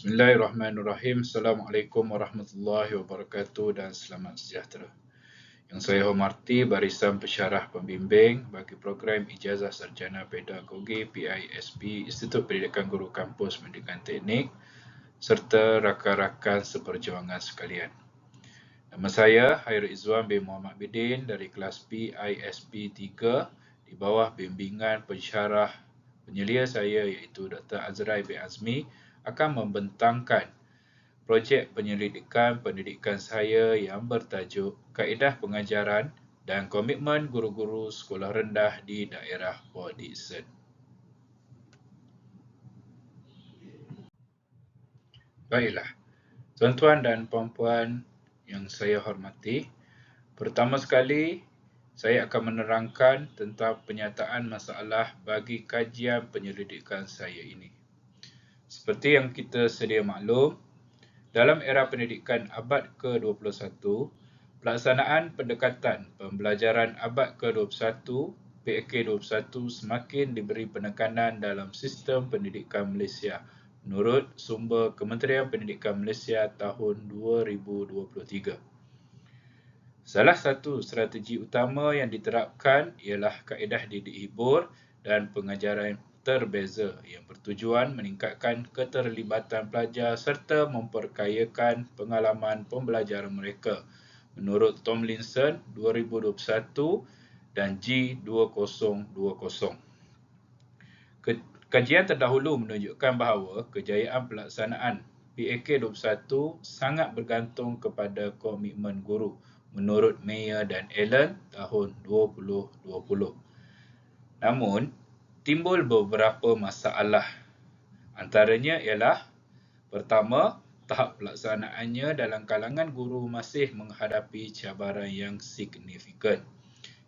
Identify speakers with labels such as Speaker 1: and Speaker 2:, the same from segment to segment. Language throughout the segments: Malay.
Speaker 1: Bismillahirrahmanirrahim. Assalamualaikum warahmatullahi wabarakatuh dan selamat sejahtera. Yang saya hormati barisan pesyarah pembimbing bagi program Ijazah Sarjana Pedagogi PISP Institut Pendidikan Guru Kampus Pendidikan Teknik serta rakan-rakan seperjuangan sekalian. Nama saya Hairul Izzuan bin Muhammad Bidin dari kelas PISP 3 di bawah bimbingan pensyarah penyelia saya iaitu Dr. Azrai bin Azmi akan membentangkan projek penyelidikan pendidikan saya yang bertajuk Kaedah Pengajaran dan Komitmen Guru-Guru Sekolah Rendah di Daerah Port Dickson. Baiklah, tuan-tuan dan puan-puan yang saya hormati, pertama sekali saya akan menerangkan tentang penyataan masalah bagi kajian penyelidikan saya ini. Seperti yang kita sedia maklum, dalam era pendidikan abad ke-21, pelaksanaan pendekatan pembelajaran abad ke-21 PAK21 semakin diberi penekanan dalam sistem pendidikan Malaysia menurut sumber Kementerian Pendidikan Malaysia tahun 2023. Salah satu strategi utama yang diterapkan ialah kaedah didik hibur dan pengajaran terbeza yang bertujuan meningkatkan keterlibatan pelajar serta memperkayakan pengalaman pembelajaran mereka menurut Tomlinson 2021 dan G2020. Kajian terdahulu menunjukkan bahawa kejayaan pelaksanaan PAK 21 sangat bergantung kepada komitmen guru menurut Mayer dan Allen tahun 2020. Namun, timbul beberapa masalah. Antaranya ialah pertama, tahap pelaksanaannya dalam kalangan guru masih menghadapi cabaran yang signifikan.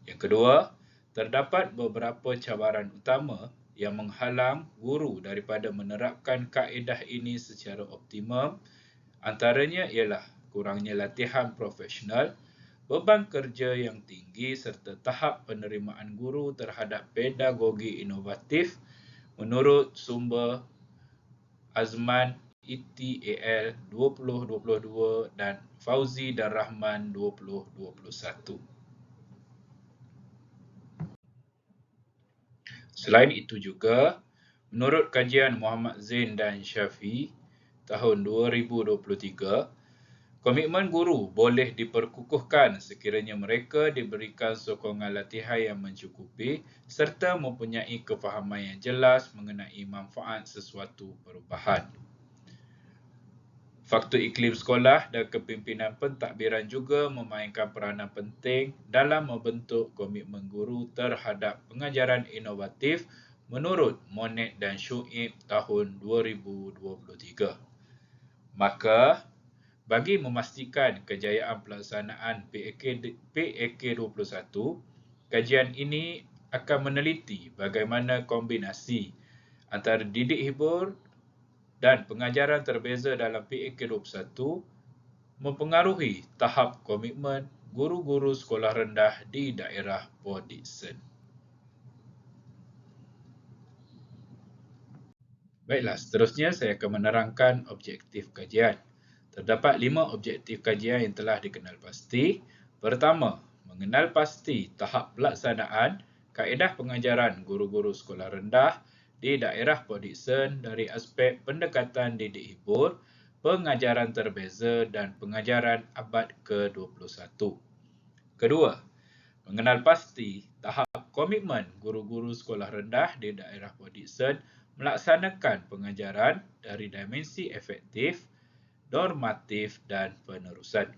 Speaker 1: Yang kedua, terdapat beberapa cabaran utama yang menghalang guru daripada menerapkan kaedah ini secara optimum. Antaranya ialah kurangnya latihan profesional, beban kerja yang tinggi serta tahap penerimaan guru terhadap pedagogi inovatif menurut sumber Azman ETAL 2022 dan Fauzi dan Rahman 2021. Selain itu juga, menurut kajian Muhammad Zain dan Syafi tahun 2023, Komitmen guru boleh diperkukuhkan sekiranya mereka diberikan sokongan latihan yang mencukupi serta mempunyai kefahaman yang jelas mengenai manfaat sesuatu perubahan. Faktor iklim sekolah dan kepimpinan pentadbiran juga memainkan peranan penting dalam membentuk komitmen guru terhadap pengajaran inovatif menurut Monet dan Shuib tahun 2023. Maka, bagi memastikan kejayaan pelaksanaan PAK, PAK21, kajian ini akan meneliti bagaimana kombinasi antara didik hibur dan pengajaran terbeza dalam PAK21 mempengaruhi tahap komitmen guru-guru sekolah rendah di daerah Port Dickson. Baiklah, seterusnya saya akan menerangkan objektif kajian. Terdapat lima objektif kajian yang telah dikenal pasti. Pertama, mengenal pasti tahap pelaksanaan kaedah pengajaran guru-guru sekolah rendah di daerah Port Dickson dari aspek pendekatan didik hibur, pengajaran terbeza dan pengajaran abad ke-21. Kedua, mengenal pasti tahap komitmen guru-guru sekolah rendah di daerah Port Dickson melaksanakan pengajaran dari dimensi efektif, normatif dan penerusan.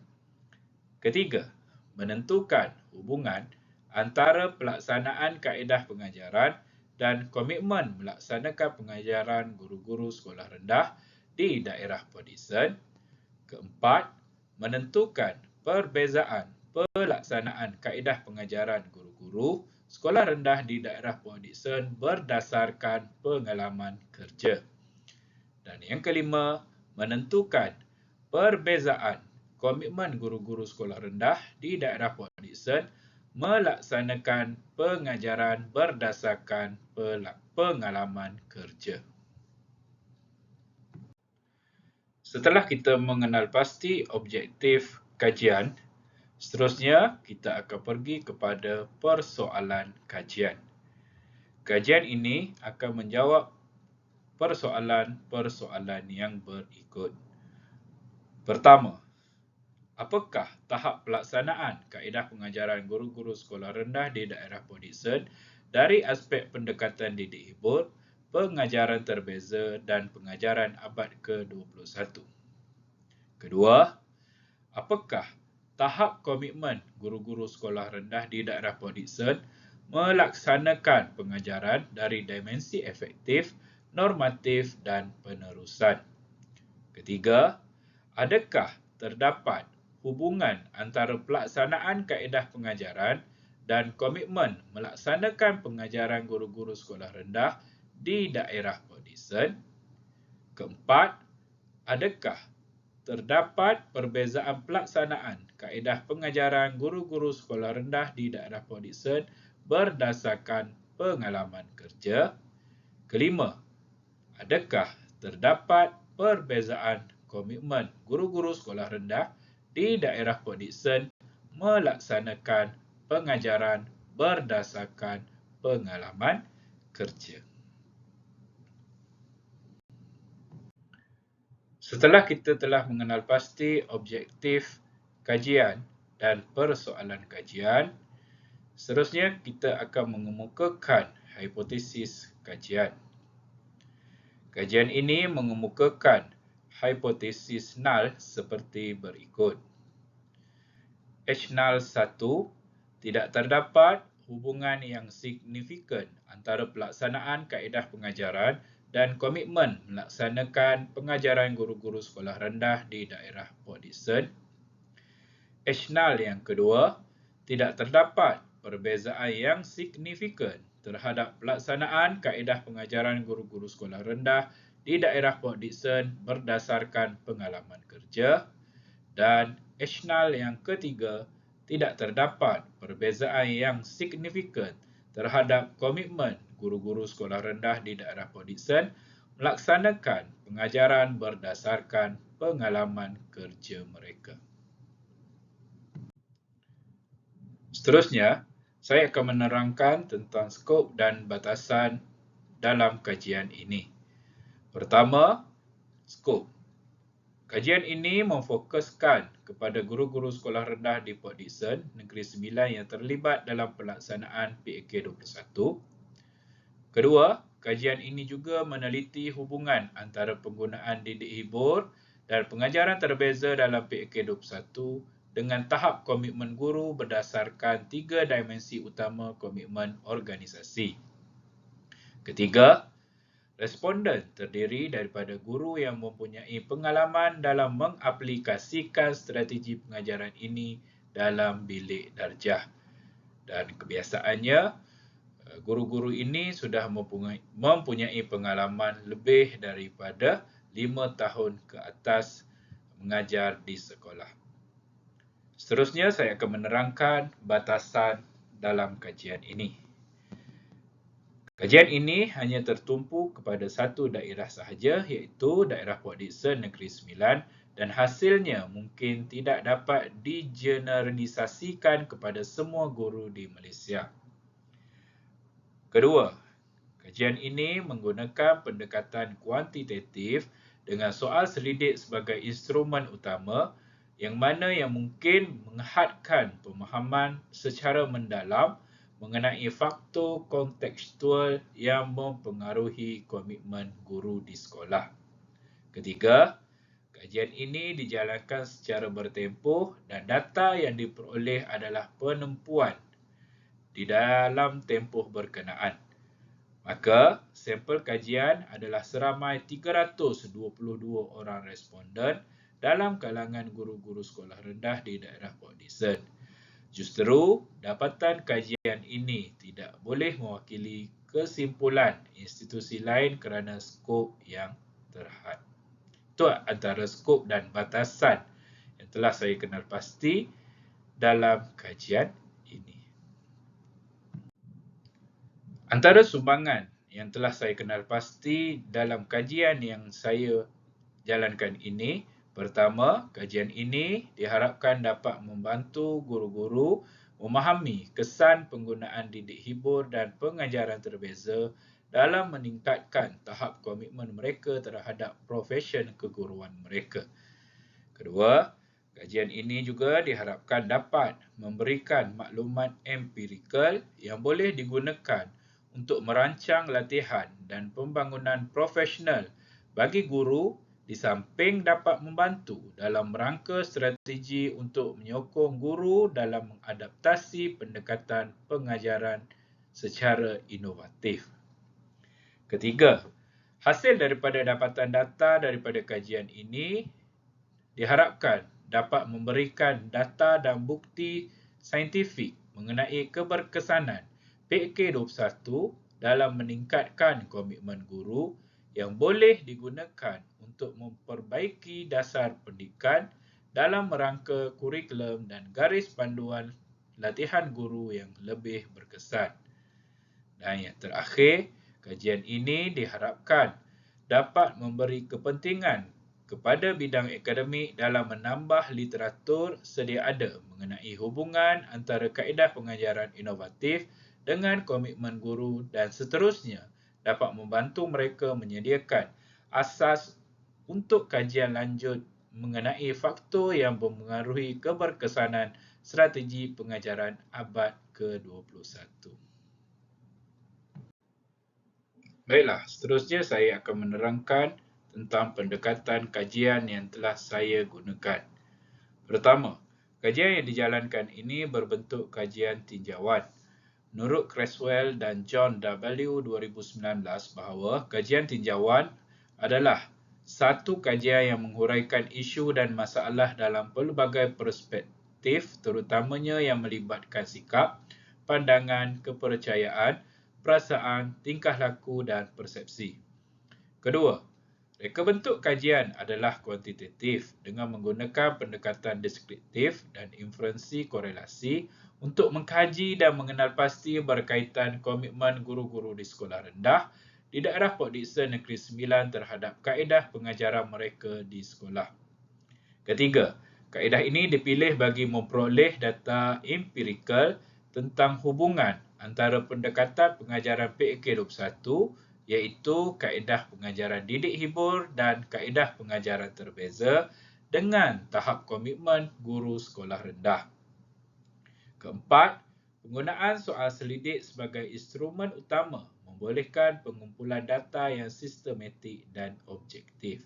Speaker 1: Ketiga, menentukan hubungan antara pelaksanaan kaedah pengajaran dan komitmen melaksanakan pengajaran guru-guru sekolah rendah di daerah Podison. Keempat, menentukan perbezaan pelaksanaan kaedah pengajaran guru-guru sekolah rendah di daerah Podison berdasarkan pengalaman kerja. Dan yang kelima, menentukan perbezaan komitmen guru-guru sekolah rendah di daerah Port Dickson melaksanakan pengajaran berdasarkan pengalaman kerja. Setelah kita mengenal pasti objektif kajian, seterusnya kita akan pergi kepada persoalan kajian. Kajian ini akan menjawab persoalan-persoalan yang berikut. Pertama, apakah tahap pelaksanaan kaedah pengajaran guru-guru sekolah rendah di daerah Port Dickson dari aspek pendekatan didik hibur, pengajaran terbeza dan pengajaran abad ke-21. Kedua, apakah tahap komitmen guru-guru sekolah rendah di daerah Port Dickson melaksanakan pengajaran dari dimensi efektif, normatif dan penerusan. Ketiga, adakah terdapat hubungan antara pelaksanaan kaedah pengajaran dan komitmen melaksanakan pengajaran guru-guru sekolah rendah di daerah Dickson. Keempat, adakah terdapat perbezaan pelaksanaan kaedah pengajaran guru-guru sekolah rendah di daerah Dickson berdasarkan pengalaman kerja? Kelima, adakah terdapat perbezaan komitmen guru-guru sekolah rendah di daerah Port Dickson melaksanakan pengajaran berdasarkan pengalaman kerja. Setelah kita telah mengenal pasti objektif kajian dan persoalan kajian, seterusnya kita akan mengemukakan hipotesis kajian. Kajian ini mengemukakan hipotesis null seperti berikut. H null 1 tidak terdapat hubungan yang signifikan antara pelaksanaan kaedah pengajaran dan komitmen melaksanakan pengajaran guru-guru sekolah rendah di daerah Port Dickson. H null yang kedua, tidak terdapat perbezaan yang signifikan terhadap pelaksanaan kaedah pengajaran guru-guru sekolah rendah di daerah Port Dickson berdasarkan pengalaman kerja dan H0 yang ketiga tidak terdapat perbezaan yang signifikan terhadap komitmen guru-guru sekolah rendah di daerah Port Dickson melaksanakan pengajaran berdasarkan pengalaman kerja mereka. Seterusnya, saya akan menerangkan tentang skop dan batasan dalam kajian ini. Pertama, skop. Kajian ini memfokuskan kepada guru-guru sekolah rendah di Port Dickson, Negeri Sembilan yang terlibat dalam pelaksanaan PAK 21. Kedua, kajian ini juga meneliti hubungan antara penggunaan didik hibur dan pengajaran terbeza dalam PAK 21 dengan tahap komitmen guru berdasarkan tiga dimensi utama komitmen organisasi. Ketiga, Responden terdiri daripada guru yang mempunyai pengalaman dalam mengaplikasikan strategi pengajaran ini dalam bilik darjah. Dan kebiasaannya, eh, guru-guru ini sudah mempunyai pengalaman lebih daripada lima tahun ke atas mengajar di sekolah. Seterusnya, saya akan menerangkan batasan dalam kajian ini. Kajian ini hanya tertumpu kepada satu daerah sahaja iaitu daerah Port Dickson Negeri Sembilan dan hasilnya mungkin tidak dapat digeneralisasikan kepada semua guru di Malaysia. Kedua, kajian ini menggunakan pendekatan kuantitatif dengan soal selidik sebagai instrumen utama yang mana yang mungkin menghadkan pemahaman secara mendalam mengenai faktor kontekstual yang mempengaruhi komitmen guru di sekolah. Ketiga, kajian ini dijalankan secara bertempoh dan data yang diperoleh adalah penempuan di dalam tempoh berkenaan. Maka, sampel kajian adalah seramai 322 orang responden dalam kalangan guru-guru sekolah rendah di daerah Port Dickson. Justru, dapatan kajian ini tidak boleh mewakili kesimpulan institusi lain kerana skop yang terhad. Itu antara skop dan batasan yang telah saya kenal pasti dalam kajian ini. Antara sumbangan yang telah saya kenal pasti dalam kajian yang saya dijalankan ini, pertama, kajian ini diharapkan dapat membantu guru-guru memahami kesan penggunaan didik hibur dan pengajaran terbeza dalam meningkatkan tahap komitmen mereka terhadap profesion keguruan mereka. Kedua, kajian ini juga diharapkan dapat memberikan maklumat empirikal yang boleh digunakan untuk merancang latihan dan pembangunan profesional bagi guru di samping dapat membantu dalam rangka strategi untuk menyokong guru dalam mengadaptasi pendekatan pengajaran secara inovatif. Ketiga, hasil daripada dapatan data daripada kajian ini diharapkan dapat memberikan data dan bukti saintifik mengenai keberkesanan PK21 dalam meningkatkan komitmen guru yang boleh digunakan untuk memperbaiki dasar pendidikan dalam rangka kurikulum dan garis panduan latihan guru yang lebih berkesan. Dan yang terakhir, kajian ini diharapkan dapat memberi kepentingan kepada bidang akademik dalam menambah literatur sedia ada mengenai hubungan antara kaedah pengajaran inovatif dengan komitmen guru dan seterusnya dapat membantu mereka menyediakan asas untuk kajian lanjut mengenai faktor yang mempengaruhi keberkesanan strategi pengajaran abad ke-21. Baiklah, seterusnya saya akan menerangkan tentang pendekatan kajian yang telah saya gunakan. Pertama, kajian yang dijalankan ini berbentuk kajian tinjauan menurut Creswell dan John W. 2019 bahawa kajian tinjauan adalah satu kajian yang menghuraikan isu dan masalah dalam pelbagai perspektif terutamanya yang melibatkan sikap, pandangan, kepercayaan, perasaan, tingkah laku dan persepsi. Kedua, reka bentuk kajian adalah kuantitatif dengan menggunakan pendekatan deskriptif dan inferensi korelasi untuk mengkaji dan mengenal pasti berkaitan komitmen guru-guru di sekolah rendah di daerah Port Dickson Negeri Sembilan terhadap kaedah pengajaran mereka di sekolah. Ketiga, kaedah ini dipilih bagi memperoleh data empirikal tentang hubungan antara pendekatan pengajaran PAK21 iaitu kaedah pengajaran didik hibur dan kaedah pengajaran terbeza dengan tahap komitmen guru sekolah rendah. Keempat, penggunaan soal selidik sebagai instrumen utama membolehkan pengumpulan data yang sistematik dan objektif.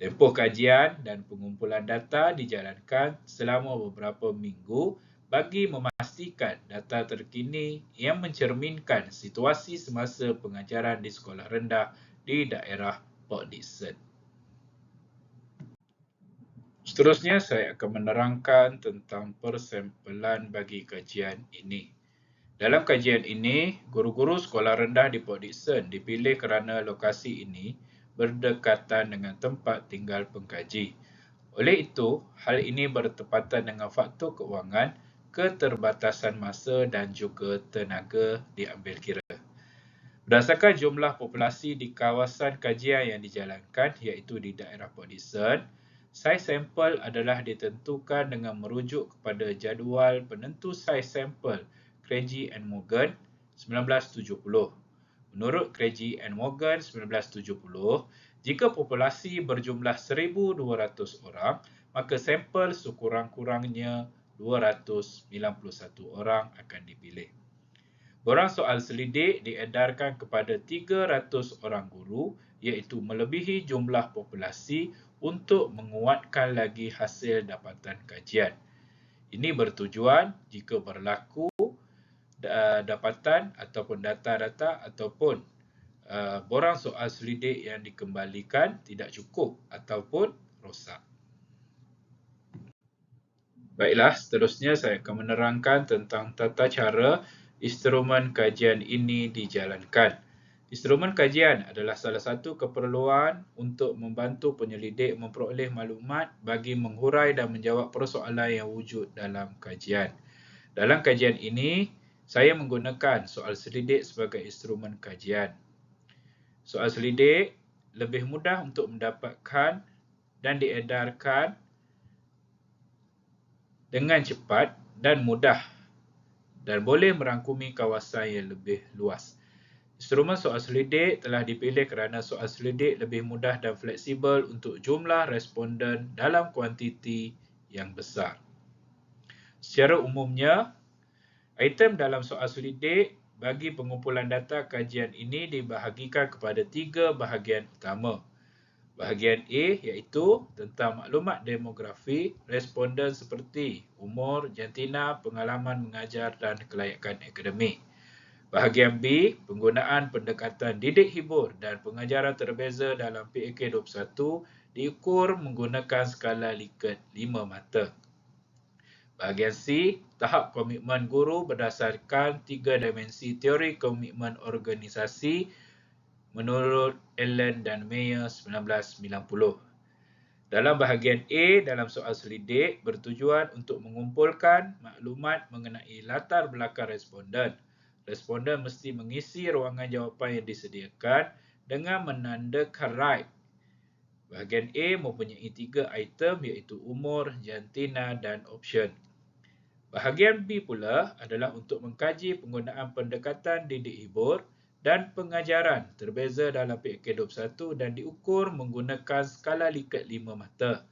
Speaker 1: Tempoh kajian dan pengumpulan data dijalankan selama beberapa minggu bagi memastikan data terkini yang mencerminkan situasi semasa pengajaran di sekolah rendah di daerah Port Dickson. Seterusnya saya akan menerangkan tentang persempelan bagi kajian ini. Dalam kajian ini, guru-guru sekolah rendah di Port Dickson dipilih kerana lokasi ini berdekatan dengan tempat tinggal pengkaji. Oleh itu, hal ini bertepatan dengan faktor keuangan, keterbatasan masa dan juga tenaga diambil kira. Berdasarkan jumlah populasi di kawasan kajian yang dijalankan iaitu di daerah Port Dickson, Saiz sampel adalah ditentukan dengan merujuk kepada jadual penentu saiz sampel Craigie and Morgan 1970. Menurut Craigie and Morgan 1970, jika populasi berjumlah 1,200 orang, maka sampel sekurang-kurangnya 291 orang akan dipilih. Borang soal selidik diedarkan kepada 300 orang guru iaitu melebihi jumlah populasi untuk menguatkan lagi hasil dapatan kajian. Ini bertujuan jika berlaku dapatan ataupun data-data ataupun uh, borang soal selidik yang dikembalikan tidak cukup ataupun rosak. Baiklah, seterusnya saya akan menerangkan tentang tata cara instrumen kajian ini dijalankan. Instrumen kajian adalah salah satu keperluan untuk membantu penyelidik memperoleh maklumat bagi menghurai dan menjawab persoalan yang wujud dalam kajian. Dalam kajian ini, saya menggunakan soal selidik sebagai instrumen kajian. Soal selidik lebih mudah untuk mendapatkan dan diedarkan dengan cepat dan mudah dan boleh merangkumi kawasan yang lebih luas. Instrumen soal selidik telah dipilih kerana soal selidik lebih mudah dan fleksibel untuk jumlah responden dalam kuantiti yang besar. Secara umumnya, item dalam soal selidik bagi pengumpulan data kajian ini dibahagikan kepada tiga bahagian utama. Bahagian A iaitu tentang maklumat demografi responden seperti umur, jantina, pengalaman mengajar dan kelayakan akademik. Bahagian B, penggunaan pendekatan didik hibur dan pengajaran terbeza dalam PAK 21 diukur menggunakan skala Likert 5 mata. Bahagian C, tahap komitmen guru berdasarkan tiga dimensi teori komitmen organisasi menurut Allen dan Mayer 1990. Dalam bahagian A dalam soal selidik bertujuan untuk mengumpulkan maklumat mengenai latar belakang responden responden mesti mengisi ruangan jawapan yang disediakan dengan menandakan right. Bahagian A mempunyai tiga item iaitu umur, jantina dan option. Bahagian B pula adalah untuk mengkaji penggunaan pendekatan didik hibur dan pengajaran terbeza dalam PK21 dan diukur menggunakan skala Likert 5 mata.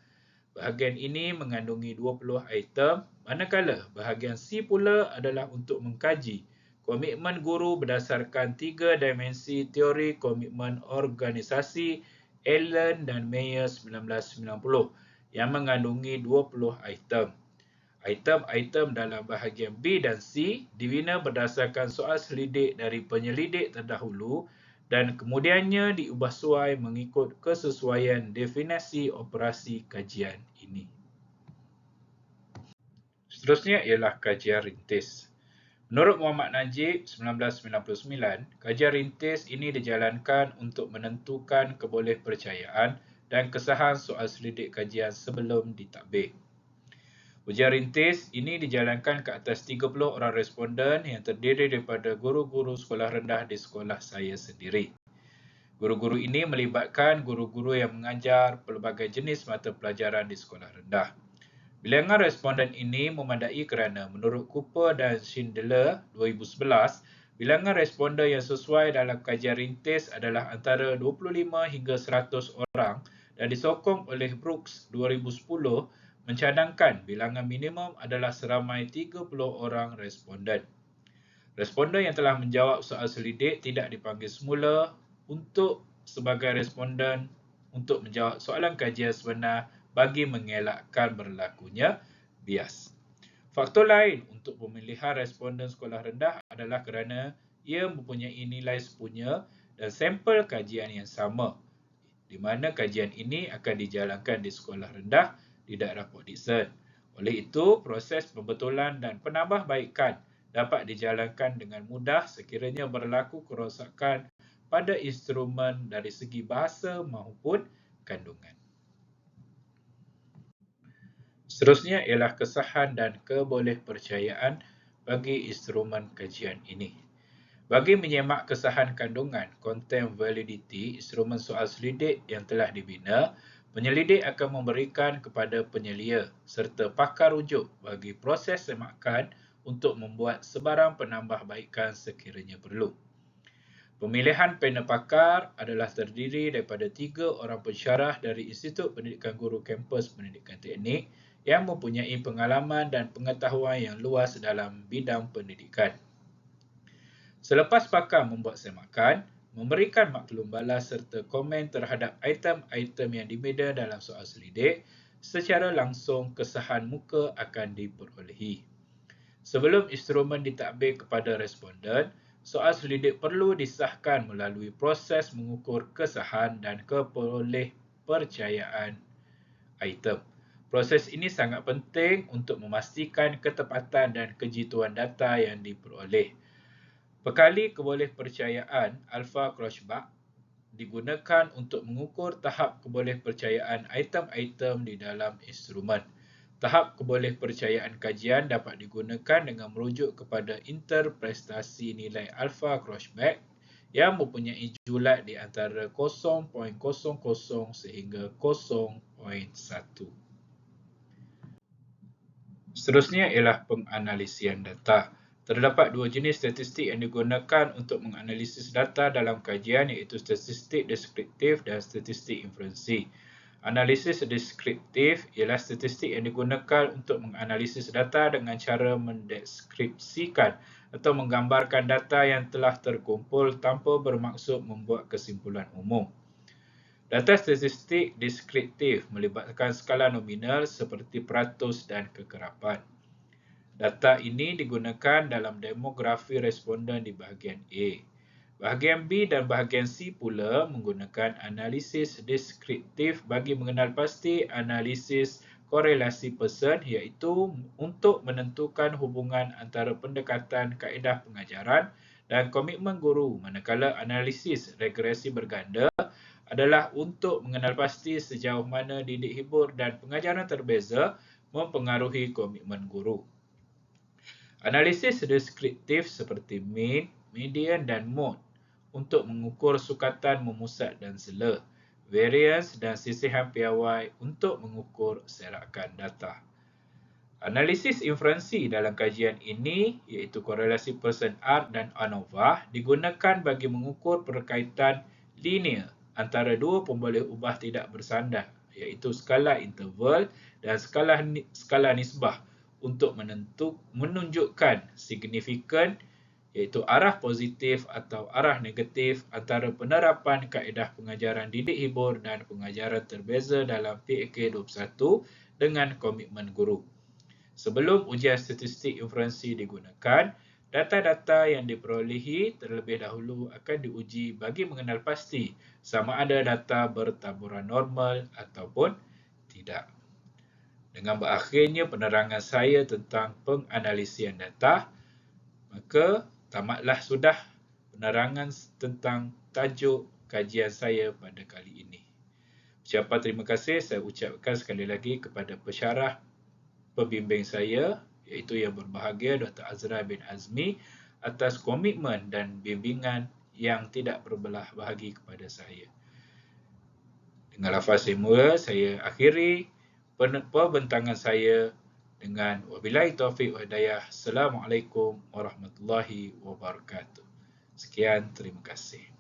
Speaker 1: Bahagian ini mengandungi 20 item manakala bahagian C pula adalah untuk mengkaji Komitmen guru berdasarkan tiga dimensi teori komitmen organisasi Allen dan Mayer 1990 yang mengandungi 20 item. Item-item dalam bahagian B dan C dibina berdasarkan soal selidik dari penyelidik terdahulu dan kemudiannya diubah suai mengikut kesesuaian definisi operasi kajian ini. Seterusnya ialah kajian rintis. Menurut Muhammad Najib 1999, kajian rintis ini dijalankan untuk menentukan kebolehpercayaan dan kesahan soal selidik kajian sebelum ditakbir. Ujian rintis ini dijalankan ke atas 30 orang responden yang terdiri daripada guru-guru sekolah rendah di sekolah saya sendiri. Guru-guru ini melibatkan guru-guru yang mengajar pelbagai jenis mata pelajaran di sekolah rendah. Bilangan responden ini memandai kerana menurut Cooper dan Schindler 2011, bilangan responden yang sesuai dalam kajian rintis adalah antara 25 hingga 100 orang dan disokong oleh Brooks 2010 mencadangkan bilangan minimum adalah seramai 30 orang responden. Responden yang telah menjawab soal selidik tidak dipanggil semula untuk sebagai responden untuk menjawab soalan kajian sebenar bagi mengelakkan berlakunya bias. Faktor lain untuk pemilihan responden sekolah rendah adalah kerana ia mempunyai nilai sepunya dan sampel kajian yang sama di mana kajian ini akan dijalankan di sekolah rendah di daerah Port Dickson. Oleh itu, proses pembetulan dan penambahbaikan dapat dijalankan dengan mudah sekiranya berlaku kerosakan pada instrumen dari segi bahasa maupun kandungan. Seterusnya ialah kesahan dan kebolehpercayaan bagi instrumen kajian ini. Bagi menyemak kesahan kandungan content validity instrumen soal selidik yang telah dibina, penyelidik akan memberikan kepada penyelia serta pakar rujuk bagi proses semakan untuk membuat sebarang penambahbaikan sekiranya perlu. Pemilihan panel pakar adalah terdiri daripada tiga orang pensyarah dari Institut Pendidikan Guru Kampus Pendidikan Teknik yang mempunyai pengalaman dan pengetahuan yang luas dalam bidang pendidikan. Selepas pakar membuat semakan, memberikan maklum balas serta komen terhadap item-item yang dibeda dalam soal selidik, secara langsung kesahan muka akan diperolehi. Sebelum instrumen ditakbir kepada responden, soal selidik perlu disahkan melalui proses mengukur kesahan dan keperoleh percayaan item. Proses ini sangat penting untuk memastikan ketepatan dan kejituan data yang diperoleh. Pekali kebolehpercayaan Alpha Crossback digunakan untuk mengukur tahap kebolehpercayaan item-item di dalam instrumen. Tahap kebolehpercayaan kajian dapat digunakan dengan merujuk kepada interprestasi nilai Alpha Crossback yang mempunyai julat di antara 0.00 sehingga 0.1. Seterusnya ialah penganalisian data. Terdapat dua jenis statistik yang digunakan untuk menganalisis data dalam kajian iaitu statistik deskriptif dan statistik inferensi. Analisis deskriptif ialah statistik yang digunakan untuk menganalisis data dengan cara mendeskripsikan atau menggambarkan data yang telah terkumpul tanpa bermaksud membuat kesimpulan umum. Data statistik deskriptif melibatkan skala nominal seperti peratus dan kekerapan. Data ini digunakan dalam demografi responden di bahagian A. Bahagian B dan bahagian C pula menggunakan analisis deskriptif bagi mengenal pasti analisis korelasi person iaitu untuk menentukan hubungan antara pendekatan kaedah pengajaran dan komitmen guru manakala analisis regresi berganda adalah untuk mengenal pasti sejauh mana didik hibur dan pengajaran terbeza mempengaruhi komitmen guru. Analisis deskriptif seperti mean, median dan mode untuk mengukur sukatan memusat dan sela, variance dan sisihan piawai untuk mengukur serakan data. Analisis inferensi dalam kajian ini iaitu korelasi person R dan ANOVA digunakan bagi mengukur perkaitan linear antara dua pemboleh ubah tidak bersandar iaitu skala interval dan skala skala nisbah untuk menentuk, menunjukkan signifikan iaitu arah positif atau arah negatif antara penerapan kaedah pengajaran didik hibur dan pengajaran terbeza dalam PAK 21 dengan komitmen guru. Sebelum ujian statistik inferensi digunakan, data-data yang diperolehi terlebih dahulu akan diuji bagi mengenal pasti sama ada data bertaburan normal ataupun tidak. Dengan berakhirnya penerangan saya tentang penganalisian data, maka tamatlah sudah penerangan tentang tajuk kajian saya pada kali ini. Siapa terima kasih saya ucapkan sekali lagi kepada pesyarah pembimbing saya iaitu yang berbahagia Dr. Azra bin Azmi atas komitmen dan bimbingan yang tidak berbelah bahagi kepada saya. Dengan lafaz semula, saya akhiri perbentangan saya dengan wabillahi taufik wa hidayah. Assalamualaikum warahmatullahi wabarakatuh. Sekian, terima kasih.